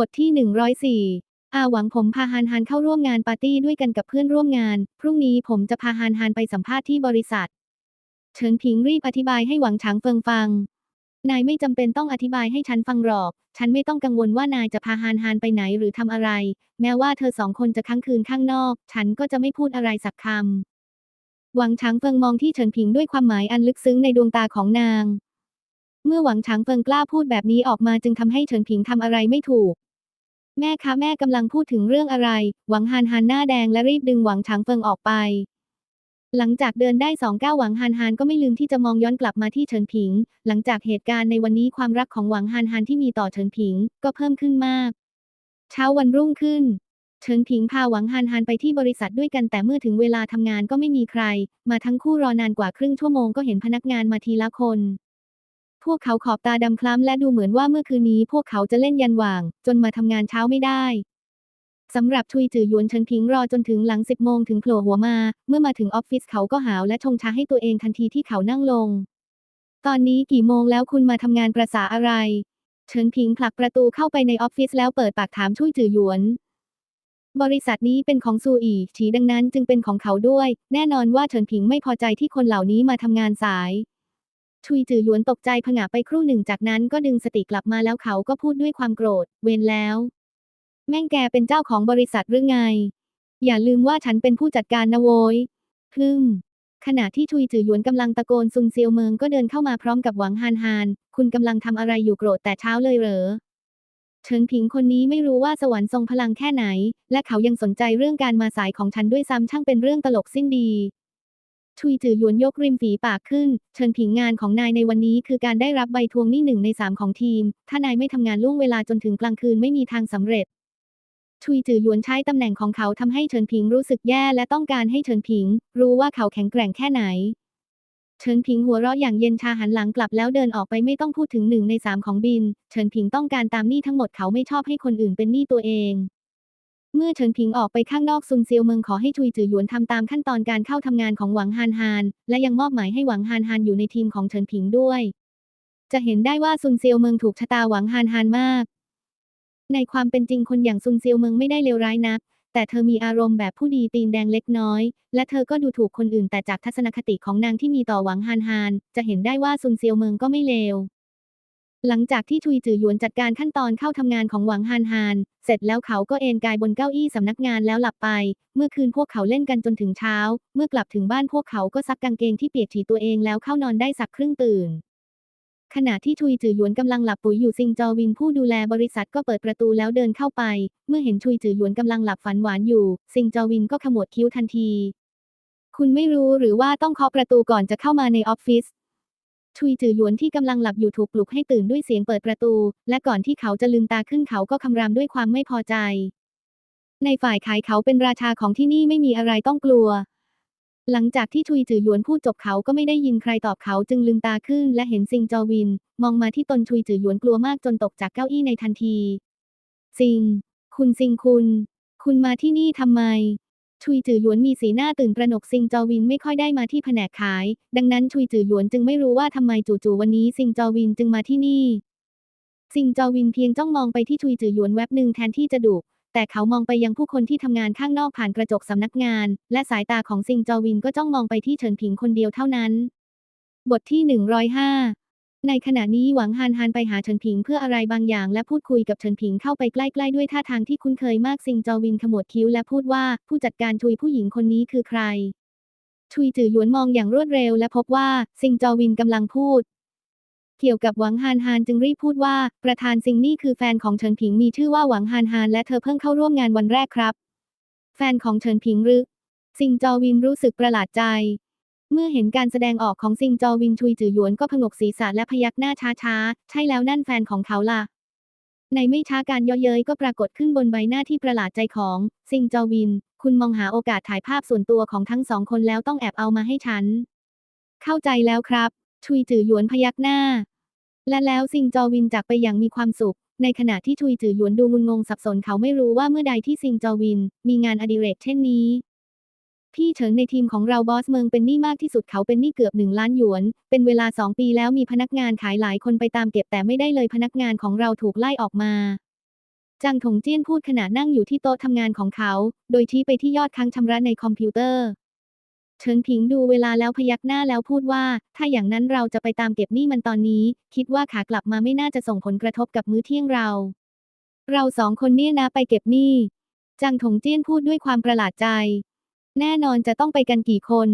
บทที่ 104 อาหวังผมพาฮานฮานเข้าร่วมงานปาร์ตี้ด้วยกันกับเพื่อนร่วมงาน พรุ่งนี้ผมจะพาฮานฮานไปสัมภาษณ์ที่บริษัท เฉินผิงรีบอธิบายให้หวังฉางเฟิงฟัง นายไม่จำเป็นต้องอธิบายให้ฉันฟังหรอก ฉันไม่ต้องกังวลว่านายจะพาฮานฮานไปไหนหรือทำอะไร แม้ว่าเธอสองคนจะค้างคืนข้างนอก ฉันก็จะไม่พูดอะไรสักคำหวังฉางเฟิงมองที่เฉินผิงด้วยความหมายอันลึกซึ้งในดวงตาของนางเมื่อหวังฉางเฟิงกล้าพูดแบบนี้ออกมาจึงทำให้เฉินผิงทำอะไรไม่ถูก แม่คะแม่กำลังพูดถึงเรื่องอะไร หวังฮานฮานหน้าแดงและรีบดึงหวังฉางเฟิงออกไป หลังจากเดินได้สองก้าวหวังฮานฮานก็ไม่ลืมที่จะมองย้อนกลับมาที่เฉินผิง หลังจากเหตุการณ์ในวันนี้ความรักของหวังฮานฮานที่มีต่อเฉินผิงก็เพิ่มขึ้นมาก เช้าวันรุ่งขึ้น เฉินผิงพาหวังฮานฮานไปที่บริษัทด้วยกันแต่เมื่อถึงเวลาทำงานก็ไม่มีใคร มาทั้งคู่รอนานกว่าครึ่งชั่วโมงก็เห็นพนักงานมาทีละคน พวกเขาขอบตาดำคล้ำและดูเหมือนว่าเมื่อคืนนี้พวกเขาจะเล่นยันหว่าง จนมาทำงานเช้าไม่ได้สำหรับชุยจือหยวนเฉินพิงรอจนถึงหลังสิบโมงถึงโผล่หัวมา เมื่อมาถึงออฟฟิศเขาก็หาวและชงชาให้ตัวเองทันทีที่เขานั่งลง ตอนนี้กี่โมงแล้วคุณมาทำงานประษาอะไร เฉินพิงผลักประตูเข้าไปในออฟฟิศแล้วเปิดปากถามชุยจือหยวน บริษัทนี้เป็นของซูอีฉีดังนั้นจึงเป็นของเขาด้วย แน่นอนว่าเฉินผิงไม่พอใจที่คนเหล่านี้มาทำงานสาย ชุยจือหยวนตกใจผงะไปครู่หนึ่งจากนั้นก็ดึงสติกลับมาแล้วเขาก็พูดด้วยความโกรธ เวรแล้ว แม่งแกเป็นเจ้าของบริษัทหรือไง อย่าลืมว่าฉันเป็นผู้จัดการนะโว้ยพึมขณะที่ชุยจือหยวนกำลังตะโกนซุนเซียวเมิงก็เดินเข้ามาพร้อมกับหวังฮานฮาน คุณกำลังทำอะไรอยู่โกรธแต่เช้าเลยเหรอเฉินผิงคนนี้ไม่รู้ว่าสวรรค์ทรงพลังแค่ไหน และเขายังสนใจเรื่องการมาสายของฉันด้วยซ้ำช่างเป็นเรื่องตลกสิ้นดี ชุยจือหยวนยกริมฝีปากขึ้น เชิญผิงงานของนายในวันนี้คือการได้รับใบทวงหนี้หนึ่งในสามของทีม ถ้านายไม่ทำงานล่วงเวลาจนถึงกลางคืนไม่มีทางสำเร็จชุยจือหยวนใช้ตำแหน่งของเขาทำให้เฉินผิงรู้สึกแย่และต้องการให้เฉินผิง รู้ว่าเขาแข็งแกร่งแค่ไหน เฉินผิงหัวเราะอย่างเย็นชาหันหลังกลับแล้วเดินออกไปไม่ต้องพูดถึงหนึ่งในสามของบิน เฉินผิงต้องการตามหนี้ทั้งหมดเขาไม่ชอบให้คนอื่นเป็นหนี้ตัวเอง เมื่อเฉินผิงออกไปข้างนอกซุนเซียวเมืองขอให้ชุยจือหยวนทำตามขั้นตอนการเข้าทำงานของหวังฮานฮาน และยังมอบหมายให้หวังฮานฮานอยู่ในทีมของเฉินผิงด้วย จะเห็นได้ว่าซุนเซียวเมืองถูกชะตาหวังฮานฮานมาก ในความเป็นจริงคนอย่างซุนเซียวเมืองไม่ได้เลวร้ายนัก แต่เธอมีอารมณ์แบบผู้ดีตีนแดงเล็กน้อย และเธอก็ดูถูกคนอื่นแต่จากทัศนคติของนางที่มีต่อหวังฮานฮาน จะเห็นได้ว่าซุนเซียวเมืองก็ไม่เลว หลังจากที่ชุยจือหยวนจัดการขั้นตอนเข้าทำงานของหวังฮานฮาน เสร็จแล้วเขาก็เอนกายบนเก้าอี้สำนักงานแล้วหลับไป เมื่อคืนพวกเขาเล่นกันจนถึงเช้า เมื่อกลับถึงบ้านพวกเขาก็ซักกางเกงที่เปียกฉี่ตัวเองแล้วเข้านอนได้สักครึ่งตื่น ขณะที่ชุยจือหยวนกำลังหลับปุ๋ยอยู่ซิงจอวินผู้ดูแลบริษัทก็เปิดประตูแล้วเดินเข้าไป เมื่อเห็นชุยจือหยวนกำลังหลับฝันหวานอยู่ ซิงจอวินก็ขมวดคิ้วทันที คุณไม่รู้หรือว่าต้องเคาะประตูก่อนจะเข้ามาในออฟฟิศ ชุยจือหยวนที่กำลังหลับอยู่ถูกปลุกให้ตื่นด้วยเสียงเปิดประตู และก่อนที่เขาจะลืมตาขึ้นเขาก็คำรามด้วยความไม่พอใจ ในฝ่ายขายเขาเป็นราชาของที่นี่ไม่มีอะไรต้องกลัว หลังจากที่ชุยจือหยวนพูดจบเขาก็ไม่ได้ยินใครตอบเขาจึงลืมตาขึ้น และเห็นซิงจอวิน มองมาที่ตนชุยจือหยวนกลัวมากจนตกจากเก้าอี้ในทันที ซิง คุณซิงคุณ คุณมาที่นี่ทำไม ชุยจือหยวนมีสีหน้าตื่นตระหนกซิงจอวินไม่ค่อยได้มาที่แผนกขาย ดังนั้นชุยจือหยวนจึงไม่รู้ว่าทำไมจู่ๆวันนี้ซิงจอวินจึงมาที่นี่ ซิงจอวินเพียงจ้องมองไปที่ชุยจือหยวนแวบหนึ่งแทนที่จะดุแต่เขามองไปยังผู้คนที่ทำงานข้างนอกผ่านกระจกสำนักงาน และสายตาของซิงจอวินก็จ้องมองไปที่เฉินผิงคนเดียวเท่านั้น บทที่ 105 ในขณะนี้หวังฮานฮานไปหาเฉินผิงเพื่ออะไรบางอย่างและพูดคุยกับเฉินผิงเข้าไปใกล้ๆด้วยท่าทางที่คุ้นเคยมากซิงจอวินขมวดคิ้วและพูดว่าผู้จัดการชุยผู้หญิงคนนี้คือใครชุยจือหยวนมองอย่างรวดเร็วและพบว่าซิงจอวินกำลังพูด เกี่ยวกับหวังฮานฮานจึงรีบพูดว่า ประธานซิงนี่คือแฟนของเฉินผิงมีชื่อว่าหวังฮานฮานและเธอเพิ่งเข้าร่วมงานวันแรกครับ แฟนของเฉินผิงหรือซิงจอวินรู้สึกประหลาดใจ เมื่อเห็นการแสดงออกของซิงจอวินชุยจือหยวนก็ผงกศีรษะและพยักหน้าช้าๆ ใช่แล้วนั่นแฟนของเขาล่ะ ในไม่ช้าการเย่อเย้ยก็ปรากฏขึ้นบนใบหน้าที่ประหลาดใจของ ซิงจอวิน คุณมองหาโอกาสถ่ายภาพส่วนตัวของทั้งสองคนแล้วต้องแอบเอามาให้ฉัน เข้าใจแล้วครับ ชุยจือหยวนพยักหน้า และแล้วซิงจอวินจากไปอย่างมีความสุข ในขณะที่ชุยจือหยวนดูงุนงงสับสนเขาไม่รู้ว่าเมื่อใดที่ซิงจอวิน มีงานอดิเรกเช่นนี้ พี่เฉิงในทีมของเราบอสเมืองเป็นหนี้มากที่สุดเขาเป็นหนี้เกือบหนึ่งล้านหยวน เป็นเวลาสองปีแล้วมีพนักงานขายหลายคนไปตามเก็บแต่ไม่ได้เลยพนักงานของเราถูกไล่ออกมาจางถงเจี้ยนพูดขณะนั่งอยู่ที่โต๊ะทำงานของเขา โดยชี้ไปที่ยอดค้างชำระในคอมพิวเตอร์ เฉินผิงดูเวลาแล้วพยักหน้าแล้วพูดว่า ถ้าอย่างนั้นเราจะไปตามเก็บหนี้มันตอนนี้ คิดว่าขากลับมาไม่น่าจะส่งผลกระทบกับมื้อเที่ยงเรา เราสองคนเนี่ยนะไปเก็บหนี้จางถงเจี้ยนพูดด้วยความประหลาดใจ แน่นอนจะต้องไปกันกี่คน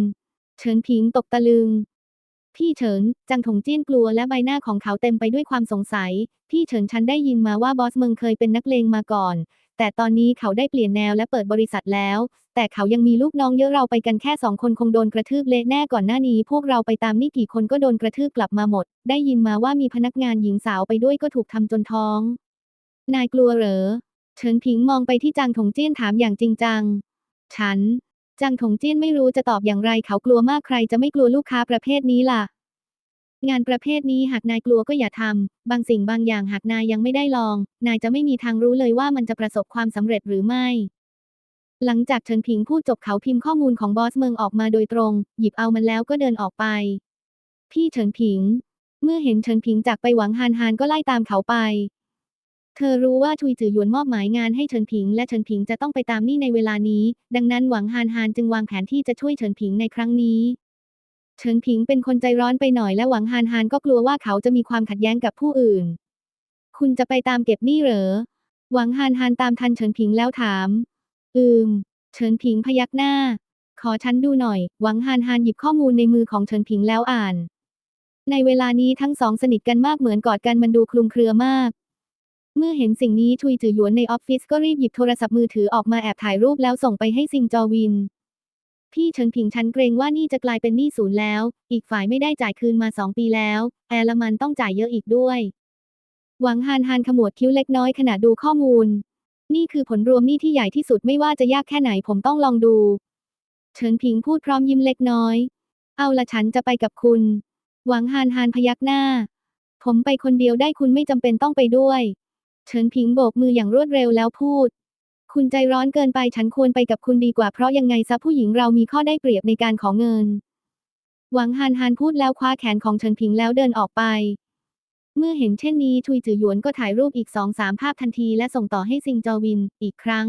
เฉินผิงตกตะลึง พี่เฉิน จังถงเจี้ยนกลัวและใบหน้าของเขาเต็มไปด้วยความสงสัย พี่เฉินฉันได้ยินมาว่าบอสเมืองเคยเป็นนักเลงมาก่อน แต่ตอนนี้เขาได้เปลี่ยนแนวและเปิดบริษัทแล้ว แต่เขายังมีลูกน้องเยอะเราไปกันแค่สองคนคงโดนกระทืบเละแน่ก่อนหน้านี้ พวกเราไปตามนี่กี่คนก็โดนกระทืบกลับมาหมด ได้ยินมาว่ามีพนักงานหญิงสาวไปด้วยก็ถูกทำจนท้อง นายกลัวเหรอ เฉินผิงมองไปที่จางถงเจี้ยนถามอย่างจริงจัง ฉัน จางถงเจี้ยนไม่รู้จะตอบอย่างไรเขากลัวมากใครจะไม่กลัวลูกค้าประเภทนี้ล่ะ งานประเภทนี้หากนายกลัวก็อย่าทำบางสิ่งบางอย่างหากนายยังไม่ได้ลอง นายจะไม่มีทางรู้เลยว่ามันจะประสบความสำเร็จหรือไม่หลังจากเฉินผิงพูดจบเขาพิมพ์ข้อมูลของบอสเมืองออกมาโดยตรง หยิบเอามันแล้วก็เดินออกไป พี่เฉินผิง เมื่อเห็นเฉินผิงจากไปหวังฮานฮานก็ไล่ตามเขาไป เธอรู้ว่าชุยจือหยวนมอบหมายงานให้เฉินผิง และเฉินผิงจะต้องไปตามนี่ในเวลานี้ ดังนั้นหวังฮานฮานจึงวางแผนที่จะช่วยเฉินผิงในครั้งนี้ เฉินผิงเป็นคนใจร้อนไปหน่อยและหวังฮานฮานก็กลัวว่าเขาจะมีความขัดแย้งกับผู้อื่น คุณจะไปตามเก็บนี้เหรอ หวังฮานฮานตามทันเฉินผิงแล้วถาม อืม เฉินผิงพยักหน้า ขอฉันดูหน่อย หวังฮานฮานหยิบข้อมูลในมือของเฉินผิงแล้วอ่าน ในเวลานี้ทั้งสองสนิทกันมากเหมือนกอดกันมันดูคลุมเครือมาก เมื่อเห็นสิ่งนี้ชุยจือหยวนในออฟฟิศก็รีบหยิบโทรศัพท์มือถือออกมาแอบถ่ายรูปแล้วส่งไปให้ซิงจอวิน พี่เฉินผิงฉันเกรงว่านี่จะกลายเป็นหนี้ศูนย์แล้ว อีกฝ่ายไม่ได้จ่ายคืนมาสองปีแล้ว แอลมันต้องจ่ายเยอะอีกด้วย หวังฮานฮานขมวดคิ้วเล็กน้อยขณะดูข้อมูล นี่คือผลรวมหนี้ที่ใหญ่ที่สุดไม่ว่าจะยากแค่ไหนผมต้องลองดู เฉินผิงพูดพร้อมยิ้มเล็กน้อย เอาละฉันจะไปกับคุณ หวังฮานฮานพยักหน้า ผมไปคนเดียวได้คุณไม่จำเป็นต้องไปด้วย เฉินผิงโบกมืออย่างรวดเร็วแล้วพูด คุณใจร้อนเกินไปฉันควรไปกับคุณดีกว่าเพราะยังไงซะผู้หญิงเรามีข้อได้เปรียบในการขอเงิน หวังฮานฮานพูดแล้วคว้าแขนของเฉินผิงแล้วเดินออกไป เมื่อเห็นเช่นนี้ชุยจือหยวนก็ถ่ายรูปอีกสองสามภาพทันทีและส่งต่อให้ซิงจอวินอีกครั้ง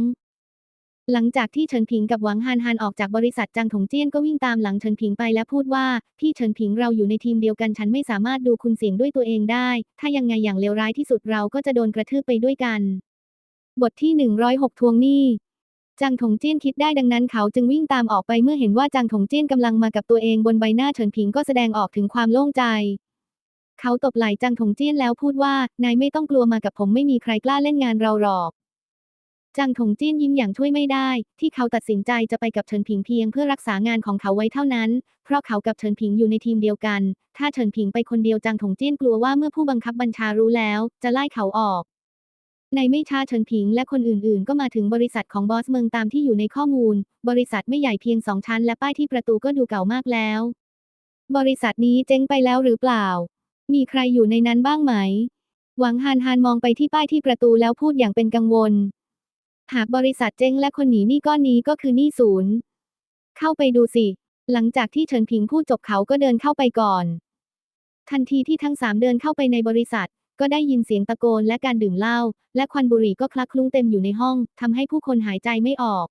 หลังจากที่เฉินผิงกับหวังฮานฮานออกจากบริษัทจางถงเจี้ยนก็วิ่งตามหลังเฉินผิงไปและพูดว่า พี่เฉินผิงเราอยู่ในทีมเดียวกันฉันไม่สามารถดูคุณเสียงด้วยตัวเองได้ ถ้ายังไงอย่างเลวร้ายที่สุดเราก็จะโดนกระทืบไปด้วยกัน บทที่ 106 ทวงหนี้จางถงเจี้ยนคิดได้ดังนั้นเขาจึงวิ่งตามออกไปเมื่อเห็นว่าจางถงเจี้ยนกำลังมากับตัวเองบนใบหน้าเฉินผิงก็แสดงออกถึงความโล่งใจ เขาตบไหล่จางถงเจี้ยนแล้วพูดว่านายไม่ต้องกลัวมากับผมไม่มีใครกล้าเล่นงานเราหรอก จางถงจี้นยิ้มอย่างช่วยไม่ได้ ที่เขาตัดสินใจจะไปกับเฉินผิงเพียงเพื่อรักษางานของเขาไว้เท่านั้น เพราะเขากับเฉินผิงอยู่ในทีมเดียวกัน ถ้าเฉินผิงไปคนเดียวจางถงจี้นกลัวว่าเมื่อผู้บังคับบัญชารู้แล้ว จะไล่เขาออกในไม่ช้าเฉินผิงและคนอื่นๆ ก็มาถึงบริษัทของบอสเมืองตามที่อยู่ในข้อมูล บริษัทไม่ใหญ่เพียงสองชั้นและป้ายที่ประตูก็ดูเก่ามากแล้ว บริษัทนี้เจ๊งไปแล้วหรือเปล่า มีใครอยู่ในนั้นบ้างไหม หวังฮานฮานมองไปที่ป้ายที่ประตูแล้วพูดอย่างเป็นกังวล หากบริษัทเจ๊งและคนหนีหนี้ก้อนนี้ก็คือหนี้ศูนย์ เข้าไปดูสิ หลังจากที่เฉินผิงพูดจบเขาก็เดินเข้าไปก่อน ทันทีที่ทั้งสามเดินเข้าไปในบริษัท ก็ได้ยินเสียงตะโกนและการดื่มเหล้าและควันบุหรี่ก็คลักคลุ้งเต็มอยู่ในห้องทำให้ผู้คนหายใจไม่ออก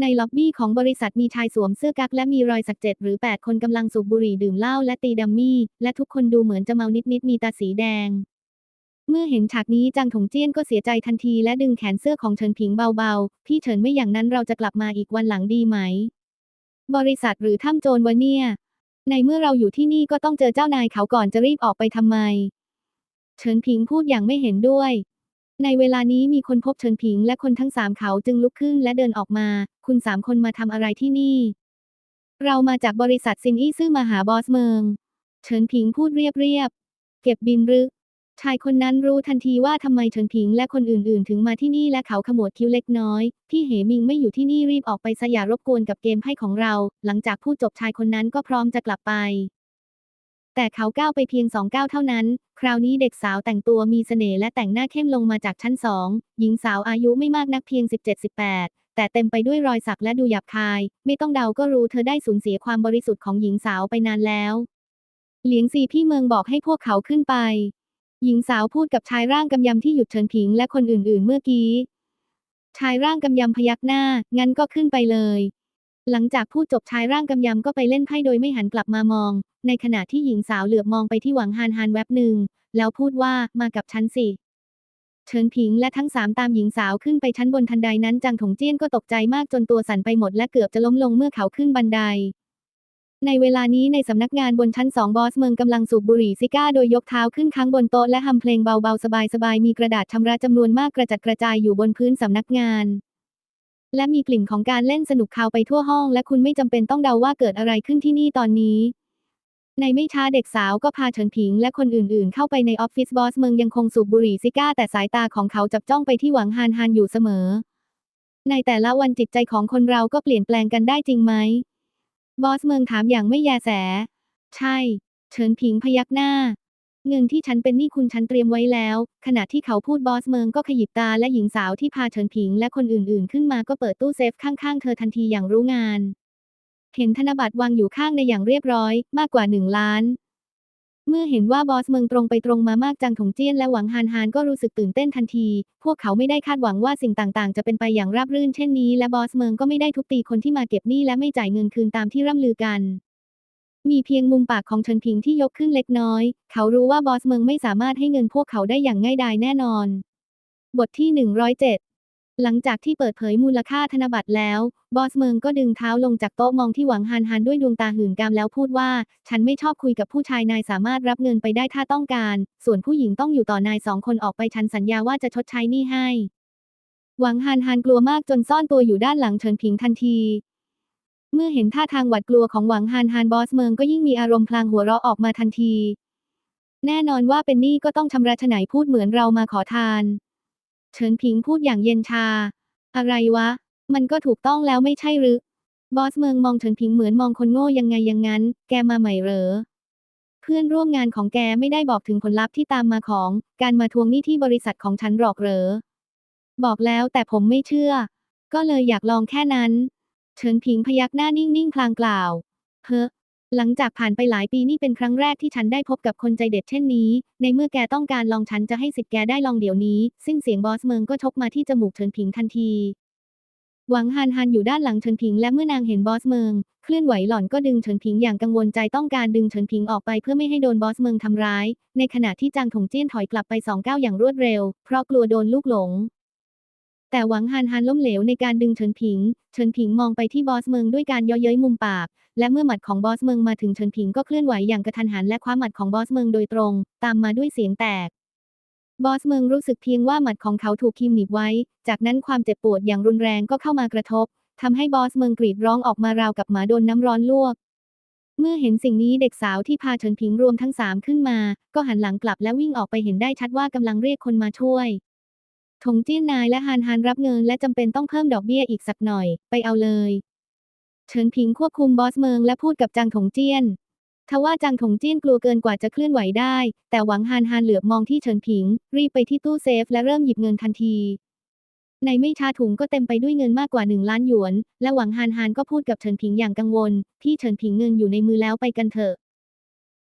ในล็อบบี้ของบริษัทมีชายสวมเสื้อกั๊กและมีรอยสักเจ็ดหรือ 8 คนกำลังสูบบุหรี่ดื่มเหล้าและตีดัมมี่ และทุกคนดูเหมือนจะเมานิดๆมีตาสีแดง เมื่อเห็นฉากนี้จางถงเจี้ยนก็เสียใจทันทีและดึงแขนเสื้อของเฉินผิงเบาๆ พี่เฉินไม่อย่างนั้นเราจะกลับมาอีกวันหลังดีไหม บริษัทหรือถ้ำโจรวะเนี่ย ในเมื่อเราอยู่ที่นี่ก็ต้องเจอเจ้านายเขาก่อนจะรีบออกไปทำไม เฉินผิงพูดอย่างไม่เห็นด้วย ในเวลานี้มีคนพบเฉินผิงและคนทั้งสามเขาจึงลุกขึ้นและเดินออกมา คุณสามคนมาทำอะไรที่นี่ เรามาจากบริษัทซินอี้ซื่อมาหาบอสเมือง เฉินผิงพูดเรียบๆ เก็บบินหรือ ชายคนนั้นรู้ทันทีว่าทำไมเฉินผิงและคนอื่นๆ ถึงมาที่นี่และเขาขมวดคิ้วเล็กน้อย พี่เหมิงไม่อยู่ที่นี่รีบออกไปซะอย่ารบกวนกับเกมไพ่ของเรา หลังจากพูดจบชายคนนั้นก็พร้อมจะกลับไป แต่เขาก้าวไปเพียงสองก้าวเท่านั้น คราวนี้เด็กสาวแต่งตัวมีเสน่ห์และแต่งหน้าเข้มลงมาจากชั้นสองหญิงสาวอายุไม่มากนักเพียง 17-18แต่เต็มไปด้วยรอยสักและดูหยาบคาย ไม่ต้องเดาก็รู้เธอได้สูญเสียความบริสุทธิ์ของหญิงสาวไปนานแล้ว เหลียงซีพี่เมืองบอกให้พวกเขาขึ้นไป หญิงสาวพูดกับชายร่างกำยำที่หยุดเฉินผิงและคนอื่นๆเมื่อกี้ ชายร่างกำยำพยักหน้า งั้นก็ขึ้นไปเลย หลังจากพูดจบชายร่างกำยำก็ไปเล่นไพ่โดยไม่หันกลับมามอง ในขณะที่หญิงสาวเหลือบมองไปที่หวังฮานฮานแวบหนึ่ง แล้วพูดว่ามากับฉันสิ เฉินผิงและทั้งสามตามหญิงสาวขึ้นไปชั้นบนทันใดนั้นจางถงเจี้ยนก็ตกใจมากจนตัวสั่นไปหมดและเกือบจะล้มลงเมื่อเขาขึ้นบันได ในเวลานี้ในสำนักงานบนชั้นสองบอสเมืองกำลังสูบบุหรี่ซิก้าโดยยกเท้าขึ้นค้างบนโต๊ะและทำเพลงเบาๆ สบายๆ มีกระดาษชำระจำนวนมากกระจัดกระจายอยู่บนพื้นสำนักงาน และมีกลิ่นของการเล่นสนุกคาวไปทั่วห้อง และคุณไม่จำเป็นต้องเดาว่าเกิดอะไรขึ้นที่นี่ตอนนี้ ในไม่ช้าเด็กสาวก็พาเฉินผิงและคนอื่นๆ เข้าไปในออฟฟิศบอสเมืองยังคงสูบบุหรี่ซิก้าแต่สายตาของเขาจับจ้องไปที่หวังฮานฮานอยู่เสมอ ในแต่ละวันจิตใจของคนเราก็เปลี่ยนแปลงกันได้จริงไหม บอสเมืองถามอย่างไม่แยแส ใช่ เฉินผิงพยักหน้า เงินที่ฉันเป็นหนี้คุณฉันเตรียมไว้แล้ว ขณะที่เขาพูดบอสเมืองก็ขยิบตาและหญิงสาวที่พาเฉินผิงและคนอื่นๆ ขึ้นมาก็เปิดตู้เซฟข้างๆ เธอทันทีอย่างรู้งาน เห็นธนบัตรวางอยู่ข้างในอย่างเรียบร้อยมากกว่าหนึ่งล้าน เมื่อเห็นว่าบอสเมืองตรงไปตรงมามากจังถงเจี้ยนและหวังฮานฮานก็รู้สึกตื่นเต้นทันที พวกเขาไม่ได้คาดหวังว่าสิ่งต่างๆ จะเป็นไปอย่างราบรื่นเช่นนี้ และบอสเมืองก็ไม่ได้ทุบตีคนที่มาเก็บหนี้และไม่จ่ายเงินคืนตามที่ร่ำลือกัน มีเพียงมุมปากของเฉินผิงที่ยกขึ้นเล็กน้อย เขารู้ว่าบอสเมืองไม่สามารถให้เงินพวกเขาได้อย่างง่ายดายแน่นอน บทที่ 107 หลังจากที่เปิดเผยมูลค่าธนบัตรแล้ว บอสเมืองก็ดึงเท้าลงจากโต๊ะมองที่หวังฮานฮานด้วยดวงตาหื่นกามแล้วพูดว่า ฉันไม่ชอบคุยกับผู้ชายนายสามารถรับเงินไปได้ถ้าต้องการ ส่วนผู้หญิงต้องอยู่ต่อนายสองคนออกไปฉันสัญญาว่าจะชดใช้หนี้ให้ หวังฮานฮานกลัวมากจนซ่อนตัวอยู่ด้านหลังเฉินผิงทันทีเมื่อเห็นท่าทางหวาดกลัวของหวังฮานฮานบอสเมืองก็ยิ่งมีอารมณ์พลางหัวเราะออกมาทันที แน่นอนว่าเป็นหนี้ก็ต้องชำระฉไหนพูดเหมือนเรามาขอทาน เฉินผิงพูดอย่างเย็นชา อะไรวะ มันก็ถูกต้องแล้วไม่ใช่หรือบอสเมืองมองเฉินผิงเหมือนมองคนโง่ยังไงยังงั้น แกมาใหม่เหรอ เพื่อนร่วมงานของแกไม่ได้บอกถึงผลลัพธ์ที่ตามมาของ การมาทวงหนี้ที่บริษัทของฉันหรอกเหรอ บอกแล้วแต่ผมไม่เชื่อ ก็เลยอยากลองแค่นั้น เฉินผิงพยักหน้านิ่งๆพลางกล่าว เฮ้อ หลังจากผ่านไปหลายปีนี่เป็นครั้งแรกที่ฉันได้พบกับคนใจเด็ดเช่นนี้ ในเมื่อแกต้องการลองฉันจะให้สิทธิ์แกได้ลองเดี๋ยวนี้ สิ้นเสียงบอสเมืองก็ชกมาที่จมูกเฉินผิงทันที หวังฮานฮานอยู่ด้านหลังเฉินผิงและเมื่อนางเห็นบอสเมือง เคลื่อนไหวหล่อนก็ดึงเฉินผิงอย่างกังวลใจต้องการดึงเฉินผิงออกไปเพื่อไม่ให้โดนบอสเมืองทำร้าย ในขณะที่จางถงเจี้ยนถอยกลับไปสองก้าวอย่างรวดเร็ว เพราะกลัวโดนลูกหลง แต่หวังฮานฮานล้มเหลวในการดึงเฉินผิง เฉินผิงมองไปที่บอสเมืองด้วยการย่อเย้ยมุมปาก และเมื่อหมัดของบอสเมืองมาถึงเฉินผิงก็เคลื่อนไหวอย่างกระทันหันและคว้าหมัดของบอสเมืองโดยตรง ตามมาด้วยเสียงแตก บอสเมืองรู้สึกเพียงว่าหมัดของเขาถูกคีมหนีบไว้ จากนั้นความเจ็บปวดอย่างรุนแรงก็เข้ามากระทบทำให้บอสเมืองกรีดร้องออกมาราวกับหมาโดนน้ำร้อนลวก เมื่อเห็นสิ่งนี้เด็กสาวที่พาเฉินผิงรวมทั้งสามขึ้นมา ก็หันหลังกลับและวิ่งออกไปเห็นได้ชัดว่ากำลังเรียกคนมาช่วย ถงเจี้ยนนายและฮานฮานรับเงินและจำเป็นต้องเพิ่มดอกเบี้ยอีกสักหน่อย ไปเอาเลย เฉินผิงควบคุมบอสเมืองและพูดกับจางถงเจี้ยนทว่าจางถงเจี้ยนกลัวเกินกว่าจะเคลื่อนไหวได้ แต่หวังฮานฮานเหลือบมองที่เฉินผิง รีบไปที่ตู้เซฟและเริ่มหยิบเงินทันทีในไม่ช้าถุงก็เต็มไปด้วยเงินมากกว่าหนึ่งล้านหยวน และหวังฮานฮานก็พูดกับเฉินผิงอย่างกังวลที่เฉินผิงเงินอยู่ในมือแล้วไปกันเถอะ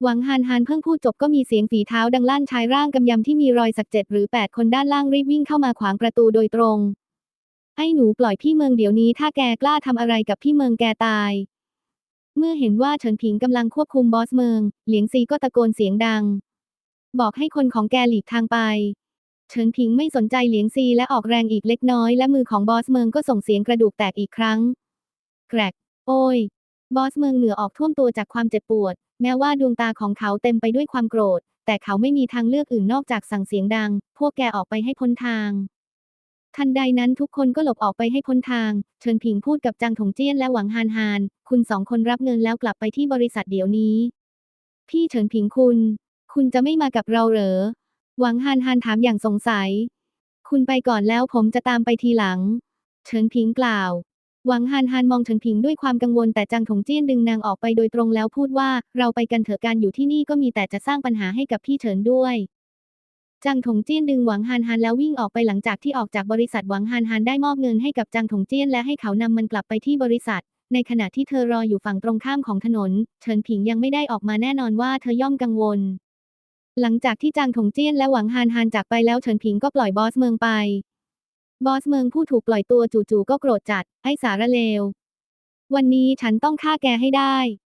หวังฮานฮานเพิ่งพูดจบก็มีเสียงฝีเท้าดังลั่นชายร่างกำยำที่มีรอยสักเจ็ดหรือแปดคนด้านล่างรีบวิ่งเข้ามาขวางประตูโดยตรง ไอ้หนูปล่อยพี่เมืองเดี๋ยวนี้ถ้าแกกล้าทำอะไรกับพี่เมืองแกตาย เมื่อเห็นว่าเฉินผิงกำลังควบคุมบอสเมือง เหลียงซีก็ตะโกนเสียงดัง บอกให้คนของแกหลีกทางไปเฉินผิงไม่สนใจเหลียงซีและออกแรงอีกเล็กน้อยและมือของบอสเมืองก็ส่งเสียงกระดูกแตกอีกครั้ง แกรก โอ้ย บอสเมืองเหงื่อออกท่วมตัวจากความเจ็บปวด แม้ว่าดวงตาของเขาเต็มไปด้วยความโกรธ แต่เขาไม่มีทางเลือกอื่นนอกจากสั่งเสียงดัง พวกแกออกไปให้พ้นทาง ทันใดนั้นทุกคนก็หลบออกไปให้พ้นทางเฉินผิงพูดกับจางถงเจี้ยนและหวังฮานฮาน คุณสองคนรับเงินแล้วกลับไปที่บริษัทเดี๋ยวนี้ พี่เฉินผิงคุณ คุณจะไม่มากับเราเหรอ หวังฮานฮานถามอย่างสงสัย คุณไปก่อนแล้วผมจะตามไปทีหลัง เฉินผิงกล่าว หวังฮานฮานมองเฉินผิงด้วยความกังวลแต่จางถงเจี้ยนดึงนางออกไปโดยตรงแล้วพูดว่า เราไปกันเถอะการอยู่ที่นี่ก็มีแต่จะสร้างปัญหาให้กับพี่เฉินด้วยจางถงเจี้ยนดึงหวังฮานฮานแล้ววิ่งออกไปหลังจากที่ออกจากบริษัทหวังฮานฮานได้มอบเงินให้กับจางถงเจี้ยนและให้เขานำมันกลับไปที่บริษัท ในขณะที่เธอรออยู่ฝั่งตรงข้ามของถนน เฉินผิงยังไม่ได้ออกมาแน่นอนว่าเธอย่อมกังวล หลังจากที่จางถงเจี้ยนและหวังฮานฮานจากไปแล้วเฉินผิงก็ปล่อยบอสเมืองไป บอสเมืองผู้ถูกปล่อยตัวจู่ๆก็โกรธจัด ไอ้สารเลว วันนี้ฉันต้องฆ่าแกให้ได้